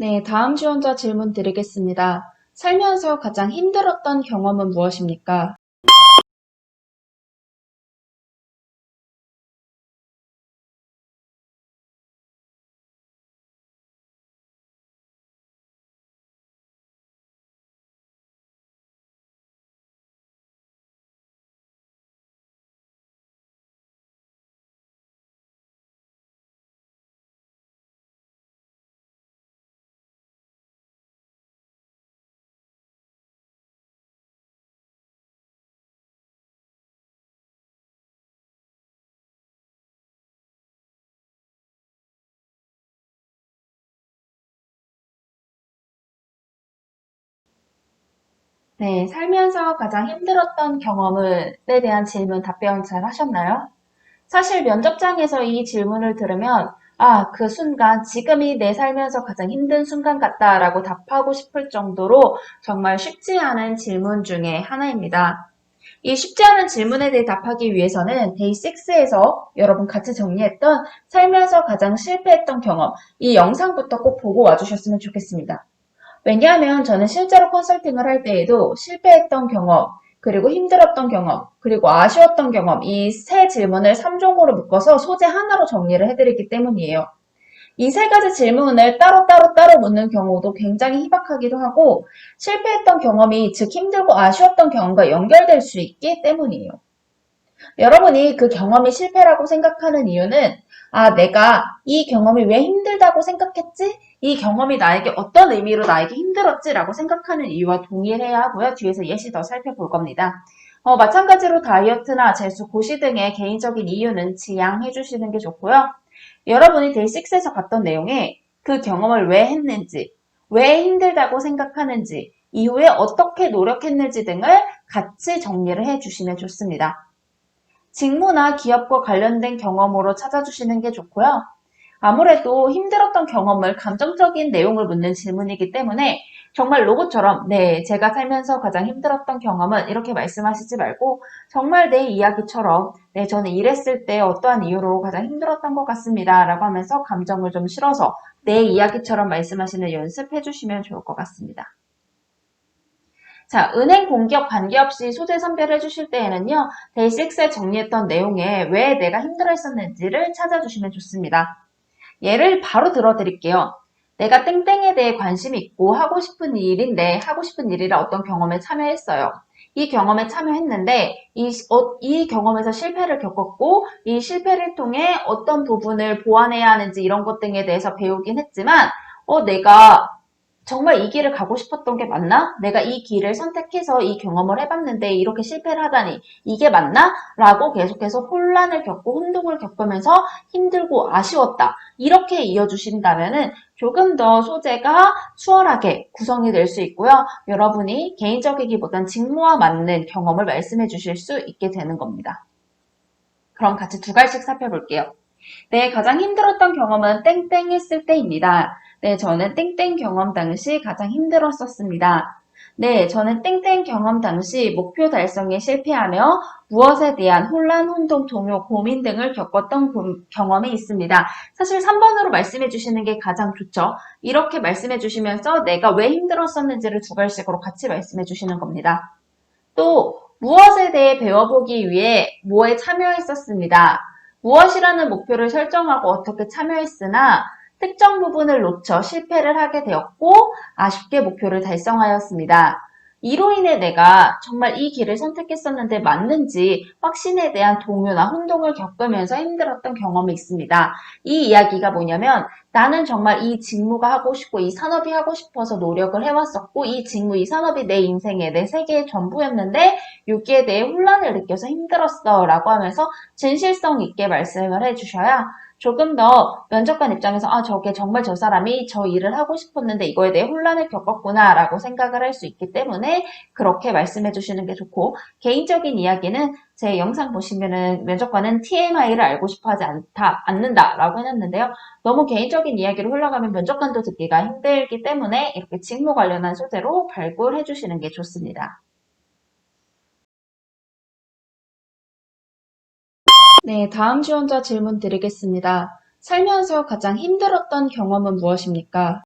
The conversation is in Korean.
네, 다음 지원자 질문 드리겠습니다. 살면서 가장 힘들었던 경험은 무엇입니까? 네, 살면서 가장 힘들었던 경험에 대한 질문 답변 잘 하셨나요? 사실 면접장에서 이 질문을 들으면 아, 그 순간, 지금이 내 살면서 가장 힘든 순간 같다라고 답하고 싶을 정도로 정말 쉽지 않은 질문 중에 하나입니다. 이 쉽지 않은 질문에 대해 답하기 위해서는 데이 6에서 여러분 같이 정리했던 살면서 가장 실패했던 경험, 이 영상부터 꼭 보고 와주셨으면 좋겠습니다. 왜냐하면 저는 실제로 컨설팅을 할 때에도 실패했던 경험, 그리고 힘들었던 경험, 그리고 아쉬웠던 경험, 이 세 질문을 3종으로 묶어서 소재 하나로 정리를 해드리기 때문이에요. 이 세 가지 질문을 따로따로 따로 묻는 경우도 굉장히 희박하기도 하고 실패했던 경험이 즉 힘들고 아쉬웠던 경험과 연결될 수 있기 때문이에요. 여러분이 그 경험이 실패라고 생각하는 이유는 아, 내가 이 경험이 왜 힘들다고 생각했지? 이 경험이 나에게 어떤 의미로 나에게 힘들었지라고 생각하는 이유와 동일해야 하고요. 뒤에서 예시 더 살펴볼 겁니다. 어, 마찬가지로 다이어트나 재수, 고시 등의 개인적인 이유는 지양해 주시는 게 좋고요. 여러분이 데이6에서 봤던 내용에 그 경험을 왜 했는지, 왜 힘들다고 생각하는지, 이후에 어떻게 노력했는지 등을 같이 정리를 해 주시면 좋습니다. 직무나 기업과 관련된 경험으로 찾아주시는 게 좋고요. 아무래도 힘들었던 경험을 감정적인 내용을 묻는 질문이기 때문에 정말 로봇처럼 네, 제가 살면서 가장 힘들었던 경험은 이렇게 말씀하시지 말고 정말 내 이야기처럼 네, 저는 일했을 때 어떠한 이유로 가장 힘들었던 것 같습니다. 라고 하면서 감정을 좀 실어서 내 이야기처럼 말씀하시는 연습해 주시면 좋을 것 같습니다. 자, 은행 공기업 관계없이 소재 선별해 주실 때에는요, 데이6에 정리했던 내용에 왜 내가 힘들어 했었는지를 찾아주시면 좋습니다. 예를 바로 들어드릴게요. 내가 땡땡에 대해 관심이 있고 하고 싶은 일인데 하고 싶은 일이라 어떤 경험에 참여했어요. 이 경험에 참여했는데 이, 어, 이 경험에서 실패를 겪었고 이 실패를 통해 어떤 부분을 보완해야 하는지 이런 것 등에 대해서 배우긴 했지만 어, 내가 정말 이 길을 가고 싶었던 게 맞나? 내가 이 길을 선택해서 이 경험을 해봤는데 이렇게 실패를 하다니 이게 맞나? 라고 계속해서 혼란을 겪고 혼동을 겪으면서 힘들고 아쉬웠다. 이렇게 이어주신다면은 조금 더 소재가 수월하게 구성이 될 수 있고요. 여러분이 개인적이기보단 직무와 맞는 경험을 말씀해 주실 수 있게 되는 겁니다. 그럼 같이 두 가지씩 살펴볼게요. 네, 가장 힘들었던 경험은 땡땡 했을 때입니다. 네, 저는 땡땡 경험 당시 가장 힘들었었습니다. 네, 저는 땡땡 경험 당시 목표 달성에 실패하며 무엇에 대한 혼란, 혼동, 동요, 고민 등을 겪었던 경험이 있습니다. 사실 3번으로 말씀해 주시는 게 가장 좋죠. 이렇게 말씀해 주시면서 내가 왜 힘들었었는지를 두 갈씩으로 같이 말씀해 주시는 겁니다. 또 무엇에 대해 배워보기 위해 뭐에 참여했었습니다. 무엇이라는 목표를 설정하고 어떻게 참여했으나 특정 부분을 놓쳐 실패를 하게 되었고 아쉽게 목표를 달성하였습니다. 이로 인해 내가 정말 이 길을 선택했었는데 맞는지 확신에 대한 동요나 혼동을 겪으면서 힘들었던 경험이 있습니다. 이 이야기가 뭐냐면 나는 정말 이 직무가 하고 싶고 이 산업이 하고 싶어서 노력을 해왔었고 이 직무, 이 산업이 내 인생의 내 세계의 전부였는데 여기에 대해 혼란을 느껴서 힘들었어 라고 하면서 진실성 있게 말씀을 해주셔야 조금 더 면접관 입장에서 아 저게 정말 저 사람이 저 일을 하고 싶었는데 이거에 대해 혼란을 겪었구나 라고 생각을 할 수 있기 때문에 그렇게 말씀해 주시는 게 좋고 개인적인 이야기는 제 영상 보시면은 면접관은 TMI를 알고 싶어 하지 않다, 않는다 라고 해놨는데요. 너무 개인적인 이야기로 흘러가면 면접관도 듣기가 힘들기 때문에 이렇게 직무 관련한 소재로 발굴해 주시는 게 좋습니다. 네, 다음 지원자 질문 드리겠습니다. 살면서 가장 힘들었던 경험은 무엇입니까?